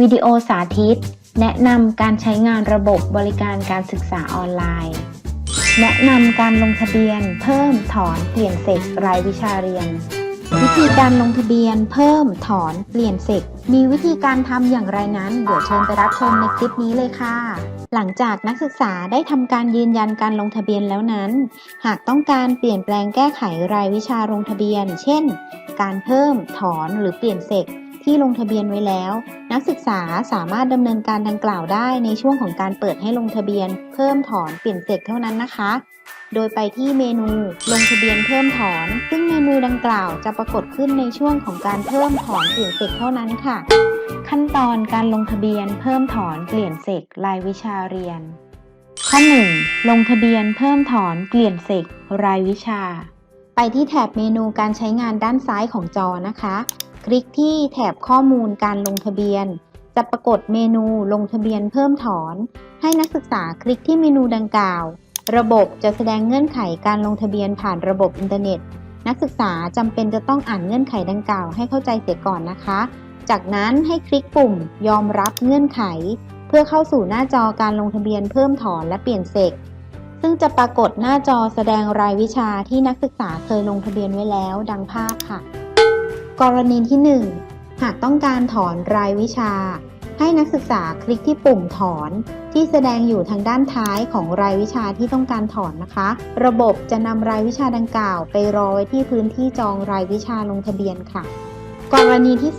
วิดีโอสาธิต แนะนำการใช้งานระบบบริการการศึกษาออนไลน์ แนะนำการลงทะเบียน เพิ่มถอนเปลี่ยนเสกรายวิชาเรียน วิธีการลงทะเบียน เพิ่มถอนเปลี่ยนเสกมีวิธีการทำอย่างไรนั้น เดี๋ยวเชิญไปรับชมในคลิปนี้เลยค่ะ หลังจากนักศึกษาได้ทำการยืนยันการลงทะเบียนแล้วนั้น หากต้องการเปลี่ยนแปลงแก้ไขรายวิชาลงทะเบียน เช่น การเพิ่ม ถอนหรือเปลี่ยนเสก ที่ลงทะเบียนไว้แล้ว นักศึกษาสามารถดำเนินการดังกล่าวได้ในช่วงของการเปิดให้ลงทะเบียน เพิ่มถอนเปลี่ยนเสกเท่านั้นนะคะ โดยไปที่เมนูลงทะเบียนเพิ่มถอน ซึ่งเมนูดังกล่าวจะปรากฏขึ้นในช่วงของการเพิ่มถอนเปลี่ยนเสกเท่านั้นค่ะ ขั้นตอนการลงทะเบียนเพิ่มถอนเปลี่ยนเสกรายวิชาเรียน ข้อ 1. ลงทะเบียนเพิ่มถอนเปลี่ยนเสกรายวิชาไปที่แถบเมนูการใช้งานด้านซ้ายของจอนะคะ คลิกที่แถบข้อมูลการลงทะเบียน จะปรากฏเมนูลงทะเบียนเพิ่มถอน ให้นักศึกษาคลิกที่เมนูดังกล่าว ระบบจะแสดงเงื่อนไขการลงทะเบียนผ่านระบบอินเทอร์เน็ต นักศึกษาจำเป็นจะต้องอ่านเงื่อนไขดังกล่าวให้เข้าใจเสียก่อนนะคะ จากนั้นให้คลิกปุ่ม ยอมรับเงื่อนไข เพื่อเข้าสู่หน้าจอการลงทะเบียนเพิ่มถอนและเปลี่ยนเสกซึ่งจะปรากฏหน้าจอแสดงรายวิชาที่นักศึกษาเคยลงทะเบียนไว้แล้วดังภาพค่ะ กรณีที่ 1 หากต้องการถอนรายวิชา ให้นักศึกษาคลิกที่ปุ่มถอน ที่แสดงอยู่ทางด้านท้ายของรายวิชาที่ต้องการถอนนะคะ ระบบจะนำรายวิชาดังกล่าว ไปรอไว้ที่พื้นที่จองรายวิชาลงทะเบียนค่ะ กรณีที่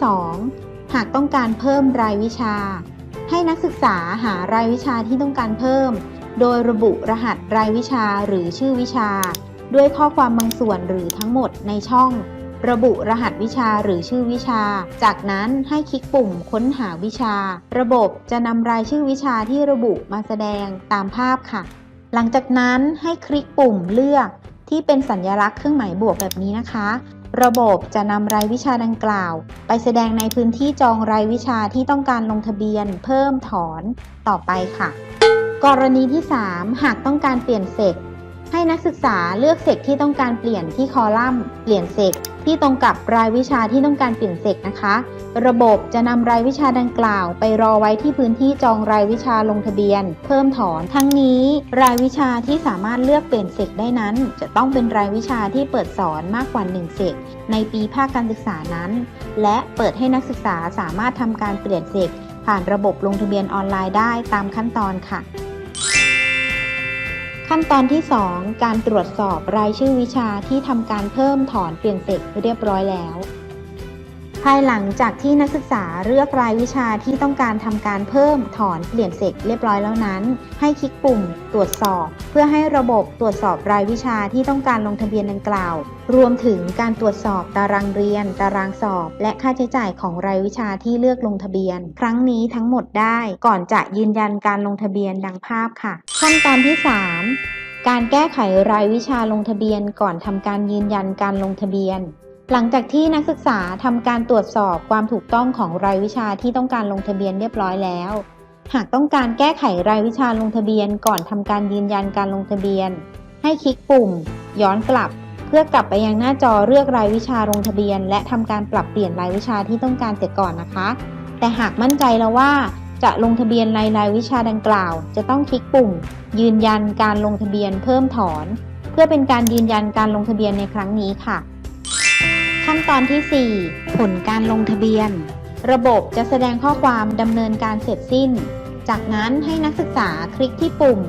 2 หากต้องการเพิ่มรายวิชา ให้นักศึกษาหารายวิชาที่ต้องการเพิ่ม โดยระบุรหัสรายวิชาหรือชื่อวิชา ด้วยข้อความบางส่วนหรือทั้งหมดในช่อง ระบุรหัสวิชาหรือชื่อวิชา จากนั้นให้คลิกปุ่มค้นหาวิชา ระบบจะนำรายชื่อวิชาที่ระบุมาแสดงตามภาพค่ะ หลังจากนั้นให้คลิกปุ่มเลือกที่เป็นสัญลักษณ์เครื่องหมายบวกแบบนี้นะคะ ระบบจะนำรายวิชาดังกล่าว ไปแสดงในพื้นที่จองรายวิชาที่ต้องการลงทะเบียน เพิ่มถอนต่อไปค่ะ กรณีที่ 3 หากต้องการเปลี่ยนเซกให้นักศึกษาเลือกเซกที่ต้องการเปลี่ยนที่คอลัมน์ เปลี่ยนเซก ที่ตรงกับรายวิชาที่ต้องการเปลี่ยนเซกนะคะ ระบบจะนำรายวิชาดังกล่าว ไปรอไว้ที่พื้นที่จองรายวิชาลงทะเบียน เพิ่มถอน ทั้งนี้ รายวิชาที่สามารถเลือกเปลี่ยนเซกได้นั้น จะต้องเป็นรายวิชาที่เปิดสอนมากกว่า1เซกในปีภาคการศึกษานั้น และเปิดให้นักศึกษาสามารถทำการเปลี่ยนเซกผ่านระบบลงทะเบียนออนไลน์ได้ตามขั้นตอนค่ะ ขั้นตอนที่ 2 การตรวจสอบรายชื่อวิชาที่ทำการเพิ่มถอนเปลี่ยนเสร็จเรียบร้อยแล้ว ภายหลังจากที่นักศึกษาเลือกรายวิชาที่ต้องการทำการเพิ่มถอนเปลี่ยนเสร็จเรียบร้อยแล้วนั้น ให้คลิกปุ่มตรวจสอบ เพื่อให้ระบบตรวจสอบรายวิชาที่ต้องการลงทะเบียนดังกล่าว รวมถึงการตรวจสอบตารางเรียน ตารางสอบ และค่าใช้จ่ายของรายวิชาที่เลือกลงทะเบียน ครั้งนี้ทั้งหมดได้ก่อนจะยืนยันการลงทะเบียนดังภาพค่ะ ขั้นตอนที่ 3 การแก้ไขรายวิชาลงทะเบียนก่อนทำการยืนยันการลงทะเบียน หลังจากที่นักศึกษาทำการตรวจสอบความถูกต้องของรายวิชาที่ต้องการลงทะเบียนเรียบร้อยแล้ว หากต้องการแก้ไขรายวิชาลงทะเบียนก่อนทำการยืนยันการลงทะเบียน ให้คลิกปุ่ม ย้อนกลับ เพื่อกลับไปยังหน้าจอเลือกรายวิชาลงทะเบียน และทำการปรับเปลี่ยนรายวิชาที่ต้องการเสร็จก่อนนะคะ แต่หากมั่นใจแล้วว่าจะลงทะเบียนในรายวิชาดังกล่าว จะต้องคลิกปุ่ม ยืนยันการลงทะเบียนเพิ่มถอน เพื่อเป็นการยืนยันการลงทะเบียนในครั้งนี้ค่ะ ขั้นตอนที่ 4 ผลการลงทะเบียน ระบบจะแสดงข้อความดำเนินการเสร็จสิ้น จากนั้นให้นักศึกษาคลิกที่ปุ่ม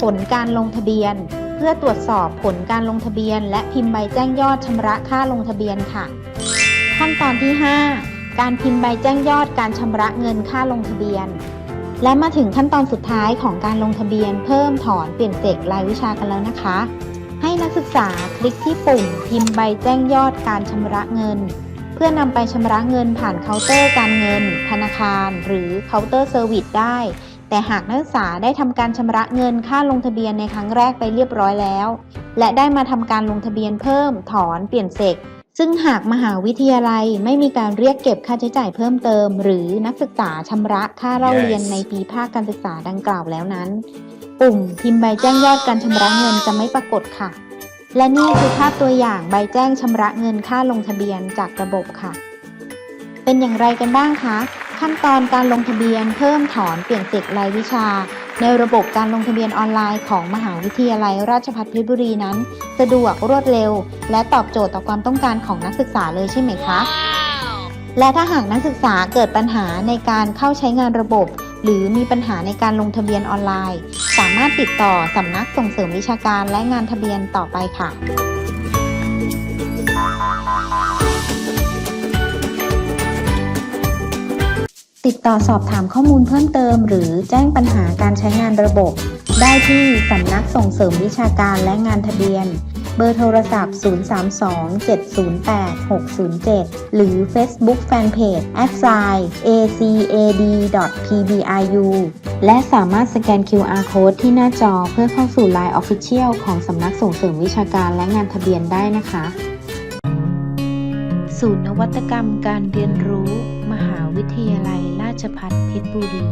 ผลการลงทะเบียน เพื่อตรวจสอบผลการลงทะเบียน และพิมพ์ใบแจ้งยอดชำระค่าลงทะเบียนค่ะ ขั้นตอนที่ 5 การพิมพ์ใบแจ้งยอดการชำระเงินค่าลงทะเบียน และมาถึงขั้นตอนสุดท้ายของการลงทะเบียน เพิ่มถอนเปลี่ยนเสกรายวิชากันแล้วนะคะ ให้นักศึกษาคลิกที่ปุ่มพิมพ์ใบแจ้งยอดการชำระเงิน เพื่อนำไปชำระเงินผ่านเคาน์เตอร์การเงิน ธนาคาร หรือเคาน์เตอร์เซอร์วิสได้ แต่หากนักศึกษาได้ทำการชำระเงินค่าลงทะเบียนในครั้งแรกไปเรียบร้อยแล้ว และได้มาทำการลงทะเบียนเพิ่ม ถอนเปลี่ยนเสกซึ่งหากมหาวิทยาลัยไม่มีการเรียกเก็บค่าใช้จ่ายเพิ่มเติม หรือนักศึกษาชำระค่าเล่าเรียนในปีภาคการศึกษาดังกล่าวแล้วนั้น ปุ่มพิมพ์ใบแจ้งยอดการชำระเงินจะไม่ปรากฏค่ะ และนี่คือภาพตัวอย่างใบแจ้งชำระเงินค่าลงทะเบียนจากระบบค่ะ เป็นอย่างไรกันบ้างคะ ขั้นตอนการลงทะเบียนเพิ่มถอนเปลี่ยนสิทธิ์รายวิชา ในระบบการลงทะเบียนออนไลน์ของมหาวิทยาลัยราชภัฏเพชรบุรีนั้น สะดวกรวดเร็ว และตอบโจทย์ต่อความต้องการของนักศึกษาเลยใช่ไหมคะ และถ้าหากนักศึกษาเกิดปัญหาในการเข้าใช้งานระบบ หรือมีปัญหาในการลงทะเบียนออนไลน์ สามารถติดต่อสำนักส่งเสริมวิชาการและงานทะเบียนต่อไปค่ะติดต่อสอบถามข้อมูลเพิ่มเติม หรือแจ้งปัญหาการใช้งานระบบ ได้ที่สำนักส่งเสริมวิชาการและงานทะเบียน เบอร์โทรศัพท์ 032-708-607 หรือ Facebook Fanpage a s i acad.pbiu และสามารถสแกน QR Code ที่หน้าจอเพื่อเข้าสู่ Line Official ของสำนักส่งเสริมวิชาการและงานทะเบียนได้นะคะ ศูนย์นวัตกรรมการเรียนรู้ มหาวิทยาลัยราชภัฏเพชรบุรี